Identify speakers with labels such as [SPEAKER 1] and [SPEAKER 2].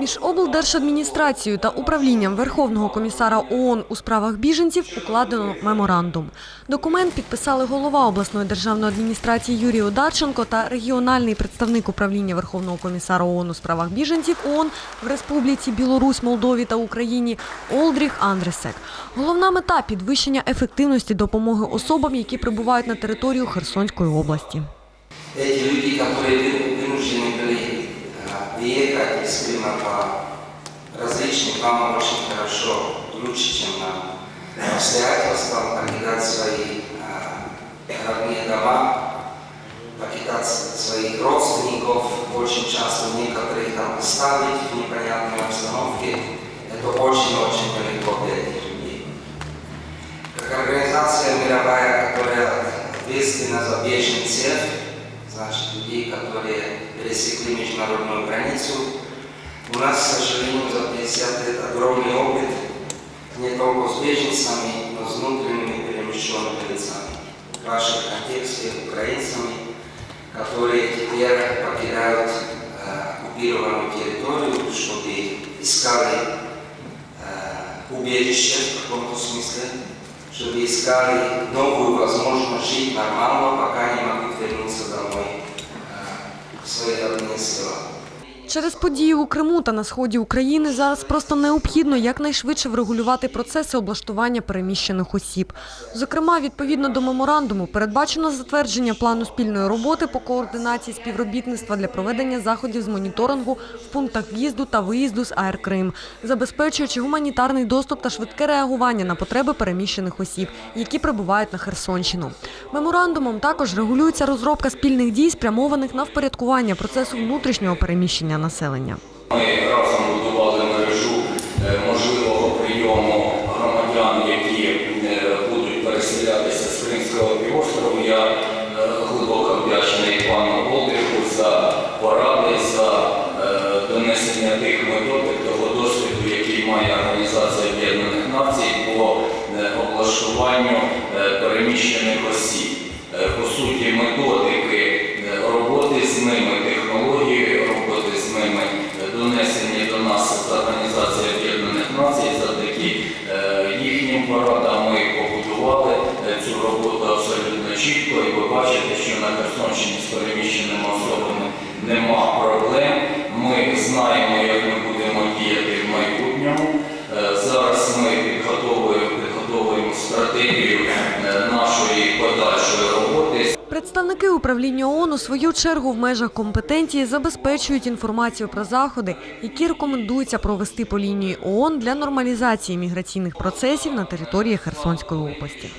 [SPEAKER 1] Між облдержадміністрацією та управлінням Верховного комісара ООН у справах біженців укладено меморандум. Документ підписали голова обласної державної адміністрації Юрій Одарченко та регіональний представник управління Верховного комісара ООН у справах біженців ООН в Республіці Білорусь, Молдові та Україні Олдріх Андресек. Головна мета підвищення ефективності допомоги особам, які прибувають на територію Херсонської області.
[SPEAKER 2] эти люди, которые вы- вынуждены были а, из Крыма по различным, вам очень хорошо, лучше, чем нам, обстоятельствам покидать свои а, родные дома, покидать своих родственников, очень часто некоторых там оставить в непонятной обстановке. Это очень-очень нелегко для этих людей. Как организация мировая, которая ответственна за беженцев, значит, людей, которые пересекли международную границу, у нас, к сожалению, за 50 лет огромный опыт не только с беженцами, но с внутренними перемещенными лицами. В вашем контексте украинцами, которые теперь покидают э, оккупированную территорию, чтобы искали э, убежище в каком-то смысле, чтобы искали новую возможность жить нормально, пока не могут вернуться домой э, в свои родные села.
[SPEAKER 1] Через події у Криму та на сході України зараз просто необхідно якнайшвидше врегулювати процеси облаштування переміщених осіб. Зокрема, відповідно до меморандуму передбачено затвердження плану спільної роботи по координації співробітництва для проведення заходів з моніторингу в пунктах в'їзду та виїзду з АЕР Крим, забезпечуючи гуманітарний доступ та швидке реагування на потреби переміщених осіб, які прибувають на Херсонщину. Меморандумом також регулюється розробка спільних дій, спрямованих на впорядкування процесу внутрішнього переміщення населення.
[SPEAKER 3] Ми разом будували мережу е, можливого прийому громадян, які е, будуть переселятися з Кримського півострову. Порадам ми побудували е, цю роботу абсолютно чітко. І ви бачите, що на Херсонщині з переміщеними особами нема проблем. Ми знаємо, як ми будемо діяти в майбутньому.
[SPEAKER 1] Представники управління ООН у свою чергу в межах компетенції забезпечують інформацію про заходи, які рекомендується провести по лінії ООН для нормалізації міграційних процесів на території Херсонської області.